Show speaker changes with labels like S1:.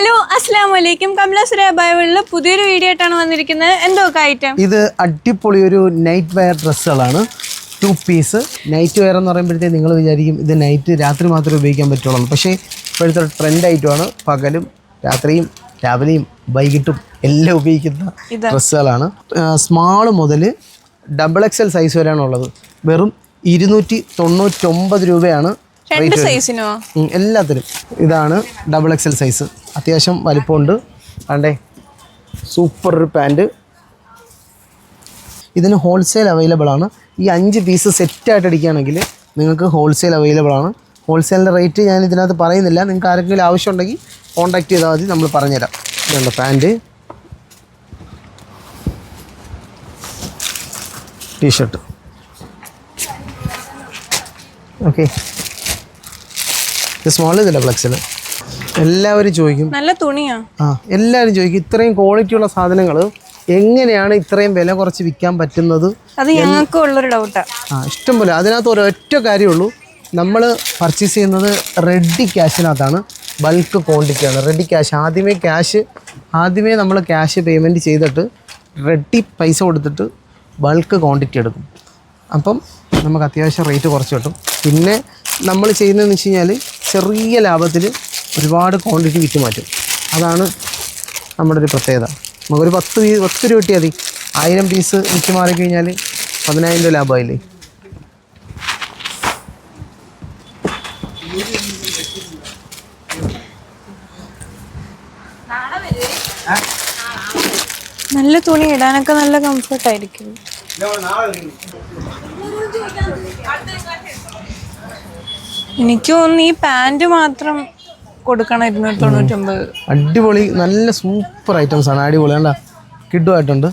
S1: Hello അസ്സാം വലൈക്കും കമലാസുര ബൈബിളിൽ പുതിയൊരു വീഡിയോ ആയിട്ടാണ് വന്നിരിക്കുന്നത്. എന്തൊക്കെ ഐറ്റം
S2: ഇത് അടിപൊളി ഒരു നൈറ്റ് വെയർ ഡ്രസ്സുകളാണ്. ടു പീസ് നൈറ്റ് വെയർ എന്ന് പറയുമ്പോഴത്തേക്ക് നിങ്ങൾ വിചാരിക്കും ഇത് നൈറ്റ് രാത്രി മാത്രമേ ഉപയോഗിക്കാൻ പറ്റുള്ളൂ. പക്ഷേ ഇപ്പോഴത്തെ ട്രെൻഡ് ഐറ്റമാണ് പകലും രാത്രിയും രാവിലെയും വൈകിട്ടും എല്ലാം ഉപയോഗിക്കുന്ന ഡ്രസ്സുകളാണ്. സ്മാൾ മുതൽ ഡബിൾ എക്സ് എൽ സൈസ് വരെയാണുള്ളത് വെറും ഇരുന്നൂറ്റി തൊണ്ണൂറ്റൊമ്പത് രൂപയാണ്
S1: രണ്ട് സൈസിനോ
S2: ഉം, എല്ലാത്തിനും. ഇതാണ് ഡബിൾ എക്സൽ സൈസ് അത്യാവശ്യം വലിപ്പമുണ്ട്. കണ്ടേ? സൂപ്പർ ഒരു പാന്റ് ഇതിന് ഹോൾസെയിൽ അവൈലബിൾ ആണ്. ഈ അഞ്ച് പീസ് സെറ്റായിട്ട് അടിക്കുകയാണെങ്കിൽ നിങ്ങൾക്ക് ഹോൾസെയിൽ അവൈലബിൾ ആണ്. ഹോൾസെയിലിന്റെ റേറ്റ് ഞാൻ ഇതിനകത്ത് പറയുന്നില്ല. നിങ്ങൾക്ക് ആരെങ്കിലും ആവശ്യം ഉണ്ടെങ്കിൽ കോൺടാക്ട് ചെയ്താൽ മതി. നമ്മൾ പറഞ്ഞുതരാം. ഇതുണ്ട് പാന്റ് ടീഷർട്ട് ഓക്കെ ഇത് സ്മോൾ ഇതില്ല എക്സൽ എല്ലാവരും ചോദിക്കും.
S1: നല്ല തുണിയാ.
S2: ആ എല്ലാവരും ചോദിക്കും ഇത്രയും ക്വാളിറ്റി ഉള്ള സാധനങ്ങൾ എങ്ങനെയാണ് ഇത്രയും വില കുറച്ച് വിൽക്കാൻ പറ്റുന്നത്?
S1: അത് ഞങ്ങൾക്കും ഉള്ളൊരു ഡൗട്ടാ
S2: ആ. ഇഷ്ടംപോലെ അതിനകത്ത് ഒരൊറ്റ കാര്യമുള്ളൂ. നമ്മൾ പർച്ചേസ് ചെയ്യുന്നത് റെഡി ക്യാഷിനകത്താണ് ബൾക്ക് ക്വാണ്ടിറ്റിയാണ് റെഡി ക്യാഷ് ആദ്യമേ ക്യാഷ് ആദ്യമേ നമ്മൾ ക്യാഷ് പേയ്മെന്റ് ചെയ്തിട്ട് റെഡി പൈസ കൊടുത്തിട്ട് ബൾക്ക് ക്വാണ്ടിറ്റി എടുക്കും. അപ്പം നമുക്ക് അത്യാവശ്യം റേറ്റ് കുറച്ച് കിട്ടും. പിന്നെ നമ്മൾ ചെയ്യുന്നതെന്ന് വെച്ച് കഴിഞ്ഞാൽ ചെറിയ ലാഭത്തിൽ ഒരുപാട് ക്വാണ്ടിറ്റി വിറ്റ് മാറ്റും. അതാണ് നമ്മുടെ ഒരു പ്രത്യേകത നമുക്കൊരു പത്ത് പത്ത് രൂപ കിട്ടിയാൽ മതി. ആയിരം പീസ് വിറ്റ് മാറിക്കഴിഞ്ഞാൽ പതിനായിരം രൂപ ലാഭമായില്ലേ?
S1: നല്ല തുണി ഇടാനൊക്കെ നല്ല കംഫർട്ട് ആയിരിക്കും. എനിക്ക് തോന്നുന്നു ഈ പാന്റ് മാത്രം കൊടുക്കണം ഇരുന്നൂറ്റി
S2: അടിപൊളി നല്ല സൂപ്പർ ഐറ്റംസ് ആണ് അടിപൊളി. കണ്ട? കിഡുമായിട്ടുണ്ട്